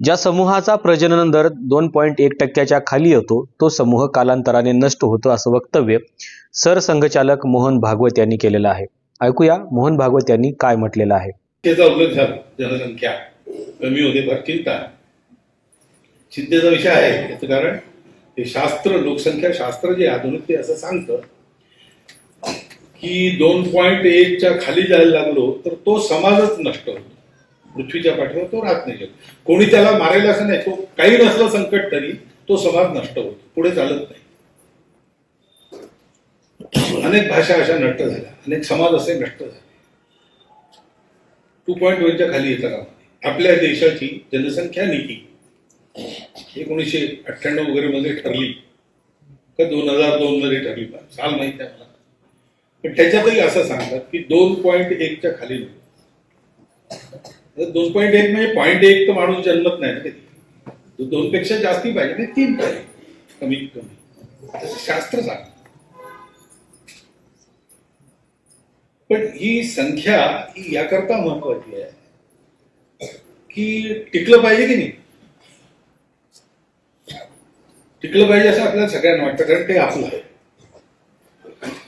ज्या समूहाचा प्रजनन दर दोन पॉईंट एक टक्क्याच्या खाली येतो तो समूह कालांतराने नष्ट होतो असं वक्तव्य सरसंघचालक मोहन भागवत यांनी केलेलं आहे. ऐकूया मोहन भागवत यांनी काय म्हटलेलं आहे. त्याचा उल्लेख जनसंख्या कमी होते फार चिंता चिंतेचा विषय आहे याचं कारण हे शास्त्र लोकसंख्या शास्त्र जे आधुनिक ते असं सांगतं की दोन पॉईंट एकच्या खाली जायला लागलो तर तो समाजच नष्ट होतो. पृथ्वीच्या पाठीवर तो राहत नाही. कोणी त्याला मारायला असं नाही तो काही नसलं संकट तरी तो समाज नष्ट होतो पुढे चालत नाही. अनेक भाषा अशा नष्ट झाल्या अनेक समाज असे नष्ट झाले. टू पॉईंट वनच्या खाली येतात आपल्या देशाची जनसंख्या नीती. एकोणीसशे अठ्ठ्याण्णव वगैरे मध्ये ठरली. का दोन हजार दोन मध्ये ठरली साल माहिती आहे मला पण त्याच्यातही असं सांगतात की दोन पॉईंट एकच्या खाली नव्हतं दोन पॉईंट एक म्हणजे पॉईंट एक तर माणूस जन्मत नाही ना कधी. दोन पेक्षा जास्ती पाहिजे नाही तीन पाहिजे. कमीत कमी. शास्त्र सांग पण ही संख्या ही याकरता महत्वाची आहे. की टिकलं पाहिजे की नाही? टिकलं पाहिजे असं आपल्याला सगळ्यांना वाटतं कारण ते आपलं आहे.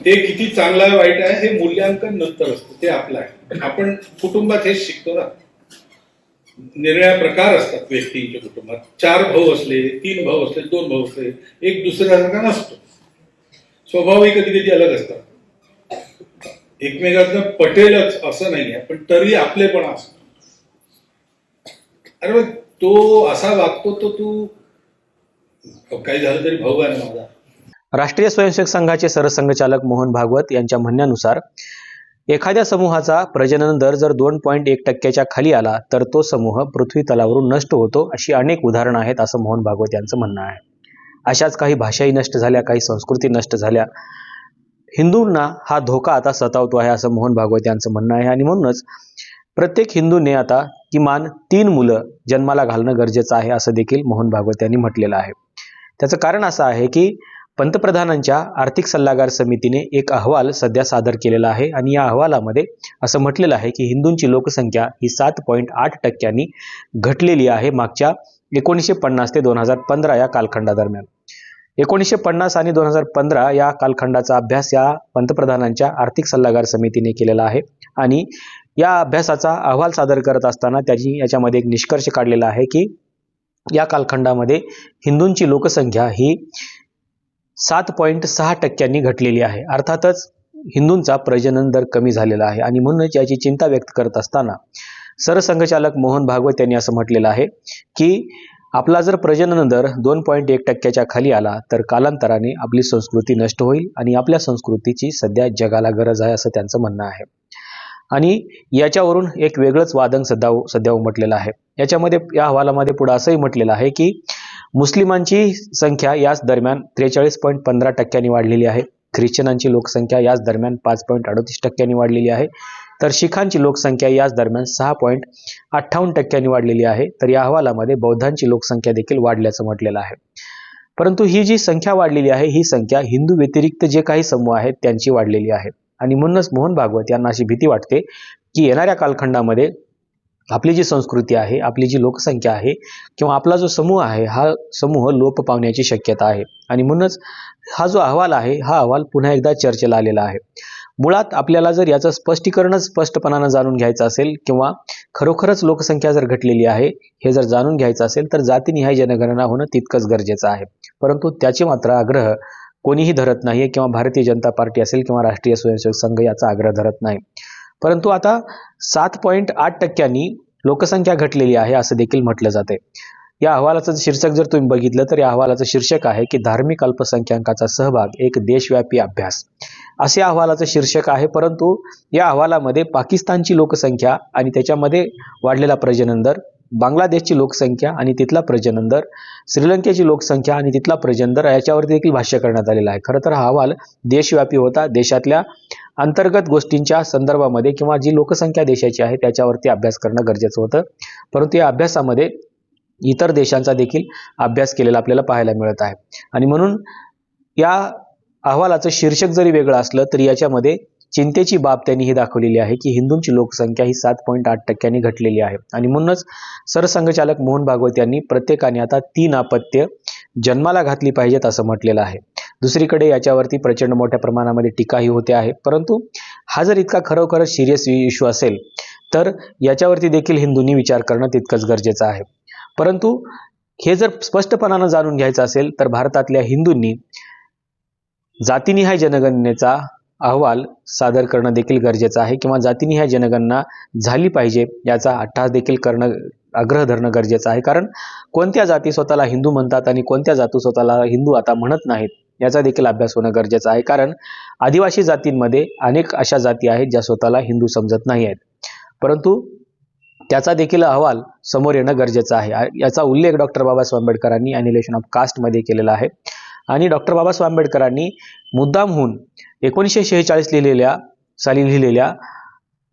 ते किती चांगलं आहे वाईट आहे हे मूल्यांकन नंतर असतं. ते आपलं आहे. आपण कुटुंबात हेच शिकतो ना. निरळ्या प्रकार असतात व्यक्तींच्या कुटुंबात. चार भाऊ असले तीन भाऊ असले दोन भाऊ असले एक दुसऱ्यासारखा नसतो स्वभावही कधी कधी अलग असतात. एकमेकांना पटेलच असं नाही आहे पण तरी आपलेपणा असतो. अरे मग तो असा वागतो तो तू काही झालं तरी भाऊ आहे माझा. राष्ट्रीय स्वयंसेवक संघाचे सरसंघचालक मोहन भागवत यांच्या म्हणण्यानुसार एखाद्या समूहाचा प्रजनन दर जर दोन पॉईंट एक टक्क्याच्या खाली आला तर तो समूह पृथ्वी तलावरून नष्ट होतो अशी अनेक उदाहरणं आहेत असं मोहन भागवत यांचं म्हणणं आहे. अशाच काही भाषाही नष्ट झाल्या काही संस्कृती नष्ट झाल्या. हिंदूंना हा धोका आता सतावतो आहे असं मोहन भागवत यांचं म्हणणं आहे. आणि म्हणूनच प्रत्येक हिंदूने आता किमान तीन मुलं जन्माला घालणं गरजेचं आहे असं देखील मोहन भागवत यांनी म्हटलेलं आहे. त्याचं कारण असं आहे की पंतप्रधानांच्या आर्थिक सल्लागार समितीने एक अहवाल सध्या सादर केलेला आहे आणि या अहवालामध्ये असं म्हटलेलं आहे की हिंदूंची लोकसंख्या ही सात पॉईंट आठ टक्क्यांनी घटलेली आहे मागच्या एकोणीसशे पन्नास ते दोन हजार पंधरा या कालखंडादरम्यान. एकोणीसशे पन्नास आणि दोन हजार पंधरा या कालखंडाचा अभ्यास या पंतप्रधानांच्या आर्थिक सल्लागार समितीने केलेला आहे आणि या अभ्यासाचा अहवाल सादर करत असताना त्याची याच्यामध्ये एक निष्कर्ष काढलेला आहे की या कालखंडामध्ये हिंदूंची लोकसंख्या ही सात पॉईंट सहा टक्क्यांनी घटलेली आहे. अर्थातच हिंदूंचा प्रजनन दर कमी झालेला आहे आणि म्हणूनच याची चिंता व्यक्त करत असताना सरसंघचालक मोहन भागवत यांनी असं म्हटलेलं आहे की आपला जर प्रजनन दर दोन पॉईंट एक टक्क्याच्या खाली आला तर कालांतराने आपली संस्कृती नष्ट होईल आणि आपल्या संस्कृतीची सध्या जगाला गरज आहे असं त्यांचं म्हणणं आहे. आणि याच्यावरून एक वेगळंच वादन सध्या सध्या उमटलेलं आहे. याच्यामध्ये या अहवालामध्ये पुढं असंही म्हटलेलं आहे की मुस्लिमांची संख्या याच दरम्यान त्रेचाळीस पॉईंट पंधरा टक्क्यांनी वाढलेली आहे. ख्रिश्चनांची लोकसंख्या याच दरम्यान पाच पॉईंट अडतीस टक्क्यांनी वाढलेली आहे. तर शिखांची लोकसंख्या याच दरम्यान सहा पॉईंट अठ्ठावन्न टक्क्यांनी वाढलेली आहे. तर या अहवालामध्ये बौद्धांची लोकसंख्या देखील वाढल्याचं म्हटलेलं आहे. परंतु ही जी संख्या वाढलेली आहे ही संख्या हिंदू व्यतिरिक्त जे काही समूह आहेत त्यांची वाढलेली आहे. आणि म्हणूनच मोहन भागवत यांना अशी भीती वाटते की येणाऱ्या कालखंडामध्ये आपली जी संस्कृती आहे आपली जी लोकसंख्या आहे किंवा आपला जो समूह आहे हा समूह लोप पावण्याची शक्यता आहे. आणि म्हणूनच हा जो अहवाल आहे हा अहवाल पुन्हा एकदा चर्चेला आलेला आहे. मुळात आपल्याला जर याचं स्पष्टीकरणच स्पष्टपणानं जाणून घ्यायचं असेल किंवा खरोखरच लोकसंख्या जर घटलेली आहे हे जर जाणून घ्यायचं असेल तर जातीनिहाय जनगणना होणं तितकंच गरजेचं आहे. परंतु त्याची मात्र आग्रह कोणीही धरत नाही किंवा भारतीय जनता पार्टी असेल किंवा राष्ट्रीय स्वयंसेवक संघ याचा आग्रह धरत नाही. परंतु आता सात पॉईंट आठ टक्क्यांनी लोकसंख्या घटलेली आहे असं देखील म्हटलं जाते या अहवालाचं शीर्षक जर तुम्ही बघितलं तर या अहवालाचं शीर्षक आहे की धार्मिक अल्पसंख्याकाचा सहभाग एक देशव्यापी अभ्यास. असे अहवालाचं शीर्षक आहे परंतु या अहवालामध्ये पाकिस्तानची लोकसंख्या आणि त्याच्यामध्ये वाढलेला प्रजनन दर बांगलादेशची लोकसंख्या आणि तिथला प्रजनन दर श्रीलंकेची लोकसंख्या आणि तिथला प्रजनन दर याच्यावरती देखील भाष्य करण्यात आलेलं आहे. खरं तर हा अहवाल देशव्यापी होता. देशातल्या अंतर्गत गोष्टींच्या संदर्भामध्ये किंवा जी लोकसंख्या देशाची आहे त्याच्यावरती अभ्यास करणं गरजेचं होतं. परंतु या अभ्यासामध्ये इतर देशांचा देखील अभ्यास केलेला आपल्याला पाहायला मिळत आहे. आणि म्हणून या अहवालाचं शीर्षक जरी वेगळं असलं तरी याच्यामध्ये चिंतेची बाब त्यांनी ही दाखवलेली आहे की हिंदूंची लोकसंख्या ही सात पॉईंट आठ टक्क्यांनी घटलेली आहे. आणि म्हणूनच सरसंघचालक मोहन भागवत यांनी प्रत्येकाने आता तीन अपत्य जन्माला घातली पाहिजेत असं म्हटलेलं आहे. दुसरीकडे याच्यावरती प्रचंड मोठ्या प्रमाणामध्ये टीकाही होते आहे. परंतु हा जर इतका खरोखरच सिरियस इश्यू असेल तर याच्यावरती देखील हिंदूंनी विचार करणं तितकंच गरजेचं आहे. परंतु हे जर स्पष्टपणानं जाणून घ्यायचं असेल तर भारतातल्या हिंदूंनी जातीनिहाय जनगणनेचा अहवाल सादर करणं देखील गरजेचं आहे किंवा जातीने ह्या जनगणना झाली पाहिजे याचा अट्टास देखील करणं आग्रह धरणं गरजेचं आहे. कारण कोणत्या जाती स्वतःला हिंदू म्हणतात आणि कोणत्या जाती स्वतःला हिंदू आता म्हणत नाहीत याचा देखील अभ्यास होणं गरजेचं आहे. कारण आदिवासी जातींमध्ये अनेक अशा जाती आहेत ज्या स्वतःला हिंदू समजत नाही आहेत. परंतु त्याचा देखील अहवाल समोर येणं गरजेचं आहे. याचा उल्लेख डॉक्टर बाबासाहेब आंबेडकरांनी अॅनिलेशन ऑफ कास्टमध्ये केलेला आहे. आणि डॉक्टर बाबासाहेब आंबेडकरांनी मुद्दामहून एकोणीसशे शेहेचाळीस लिहिलेल्या साली लिहिलेल्या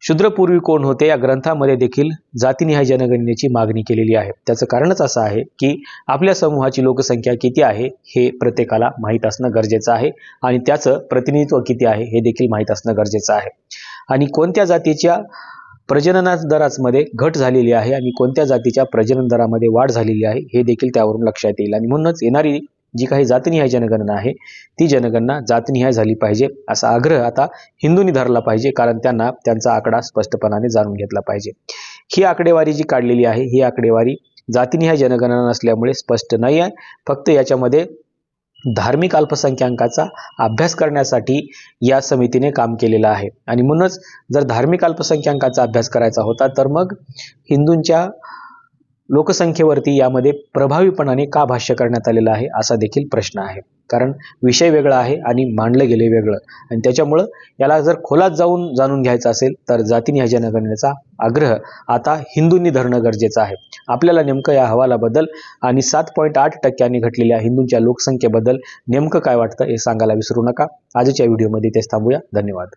शूद्रपूर्वी कोण होते या ग्रंथामध्ये देखील जातीनिहाय जनगणनेची मागणी केलेली आहे. त्याचं कारणच असं आहे की आपल्या समूहाची लोकसंख्या किती आहे हे प्रत्येकाला माहीत असणं गरजेचं आहे आणि त्याचं प्रतिनिधित्व किती आहे हे देखील माहीत असणं गरजेचं आहे. आणि कोणत्या जातीच्या प्रजनना दरामध्ये घट झालेली आहे आणि कोणत्या जातीच्या प्रजनन दरामध्ये वाढ झालेली आहे हे देखील त्यावरून लक्षात येईल. आणि म्हणूनच येणारी जी काही जातनिहाय जनगणना आहे ती जनगणना जातनिहाय झाली पाहिजे असा आग्रह आता हिंदूंनी धरला पाहिजे कारण त्यांना त्यांचा आकडा स्पष्टपणाने जाणून घेतला पाहिजे. ही आकडेवारी जी काढलेली आहे ही आकडेवारी जातीनिहाय जनगणना नसल्यामुळे स्पष्ट नाही आहे फक्त याच्यामध्ये धार्मिक अल्पसंख्याकाचा अभ्यास करण्यासाठी या समितीने काम केलेलं आहे. आणि म्हणूनच जर धार्मिक अल्पसंख्याकाचा अभ्यास करायचा होता तर मग हिंदूंच्या लोकसंख्येवरती यामध्ये प्रभावीपणाने का भाष्य करण्यात आलेलं आहे असा देखील प्रश्न आहे. कारण विषय वेगळा आहे आणि मांडलं गेले वेगळं. आणि त्याच्यामुळं याला जर खोलात जाऊन जाणून घ्यायचं असेल तर जातीनिहाय जनगणनेचा आग्रह आता हिंदूंनी धरणं गरजेचं आहे. आपल्याला नेमकं या अहवालाबद्दल आणि सात पॉईंट आठ टक्क्यांनी घटलेल्या हिंदूंच्या लोकसंख्येबद्दल नेमकं काय वाटतं हे सांगायला विसरू नका. आजच्या व्हिडिओमध्ये तेच थांबूया. धन्यवाद.